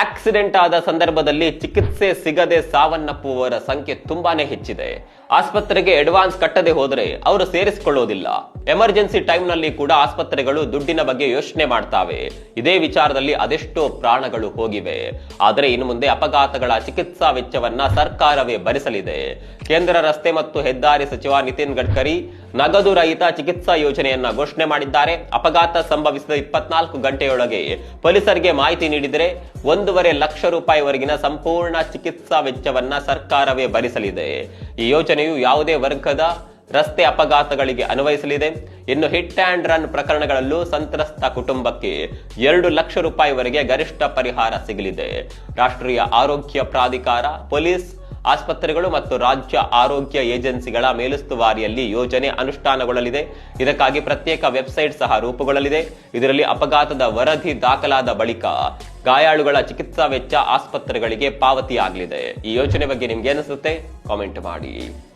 Accident ಆದ ಸಂದರ್ಭದಲ್ಲಿ ಚಿಕಿತ್ಸೆ ಸಿಗದೆ ಸಾವನ್ನಪ್ಪುವವರ ಸಂಖ್ಯೆ ತುಂಬಾನೇ ಹೆಚ್ಚಿದೆ. ಆಸ್ಪತ್ರೆಗೆ ಅಡ್ವಾನ್ಸ್ ಕಟ್ಟದೆ ಹೋದರೆ ಅವರು ಸೇರಿಸಿಕೊಳ್ಳೋದಿಲ್ಲ. ಎಮರ್ಜೆನ್ಸಿ ಟೈಮ್ನಲ್ಲಿ ಕೂಡ ಆಸ್ಪತ್ರೆಗಳು ದುಡ್ಡಿನ ಬಗ್ಗೆ ಯೋಚನೆ ಮಾಡ್ತಾವೆ. ಇದೇ ವಿಚಾರದಲ್ಲಿ ಅದೆಷ್ಟೋ ಪ್ರಾಣಗಳು ಹೋಗಿವೆ. ಆದರೆ ಇನ್ನು ಮುಂದೆ ಅಪಘಾತಗಳ ಚಿಕಿತ್ಸಾ ವೆಚ್ಚವನ್ನ ಸರ್ಕಾರವೇ ಭರಿಸಲಿದೆ. ಕೇಂದ್ರ ರಸ್ತೆ ಮತ್ತು ಹೆದ್ದಾರಿ ಸಚಿವ ನಿತಿನ್ ಗಡ್ಕರಿ ನಗದು ರಹಿತ ಚಿಕಿತ್ಸಾ ಯೋಜನೆಯನ್ನ ಘೋಷಣೆ ಮಾಡಿದ್ದಾರೆ. ಅಪಘಾತ ಸಂಭವಿಸಿದ ಇಪ್ಪತ್ನಾಲ್ಕು ಗಂಟೆಯೊಳಗೆ ಪೊಲೀಸರಿಗೆ ಮಾಹಿತಿ ನೀಡಿದರೆ ಒಂದೂವರೆ ಲಕ್ಷ ರೂಪಾಯಿವರೆಗಿನ ಸಂಪೂರ್ಣ ಚಿಕಿತ್ಸಾ ವೆಚ್ಚವನ್ನ ಸರ್ಕಾರವೇ ಭರಿಸಲಿದೆ. ಈ ಯೋಜನೆಯು ಯಾವುದೇ ವರ್ಗದ ರಸ್ತೆ ಅಪಘಾತಗಳಿಗೆ ಅನ್ವಯಿಸಲಿದೆ. ಇನ್ನು ಹಿಟ್ ಆ್ಯಂಡ್ ರನ್ ಪ್ರಕರಣಗಳಲ್ಲೂ ಸಂತ್ರಸ್ತ ಕುಟುಂಬಕ್ಕೆ ಎರಡು ಲಕ್ಷ ರೂಪಾಯಿವರೆಗೆ ಗರಿಷ್ಠ ಪರಿಹಾರ ಸಿಗಲಿದೆ. ರಾಷ್ಟ್ರೀಯ ಆರೋಗ್ಯ ಪ್ರಾಧಿಕಾರ, ಪೊಲೀಸ್ ಆಸ್ಪತ್ರೆಗಳು ಮತ್ತು ರಾಜ್ಯ ಆರೋಗ್ಯ ಏಜೆನ್ಸಿಗಳ ಮೇಲುಸ್ತುವಾರಿಯಲ್ಲಿ ಯೋಜನೆ ಅನುಷ್ಠಾನಗೊಳ್ಳಲಿದೆ. ಇದಕ್ಕಾಗಿ ಪ್ರತ್ಯೇಕ ವೆಬ್ಸೈಟ್ ಸಹ ರೂಪುಗೊಳ್ಳಲಿದೆ. ಇದರಲ್ಲಿ ಅಪಘಾತದ ವರದಿ ದಾಖಲಾದ ಬಳಿಕ ಗಾಯಾಳುಗಳ ಚಿಕಿತ್ಸಾ ವೆಚ್ಚ ಆಸ್ಪತ್ರೆಗಳಿಗೆ ಪಾವತಿಯಾಗಲಿದೆ. ಈ ಯೋಜನೆ ಬಗ್ಗೆ ನಿಮ್ಗೆ ಅನಿಸುತ್ತೆ ಕಾಮೆಂಟ್ ಮಾಡಿ.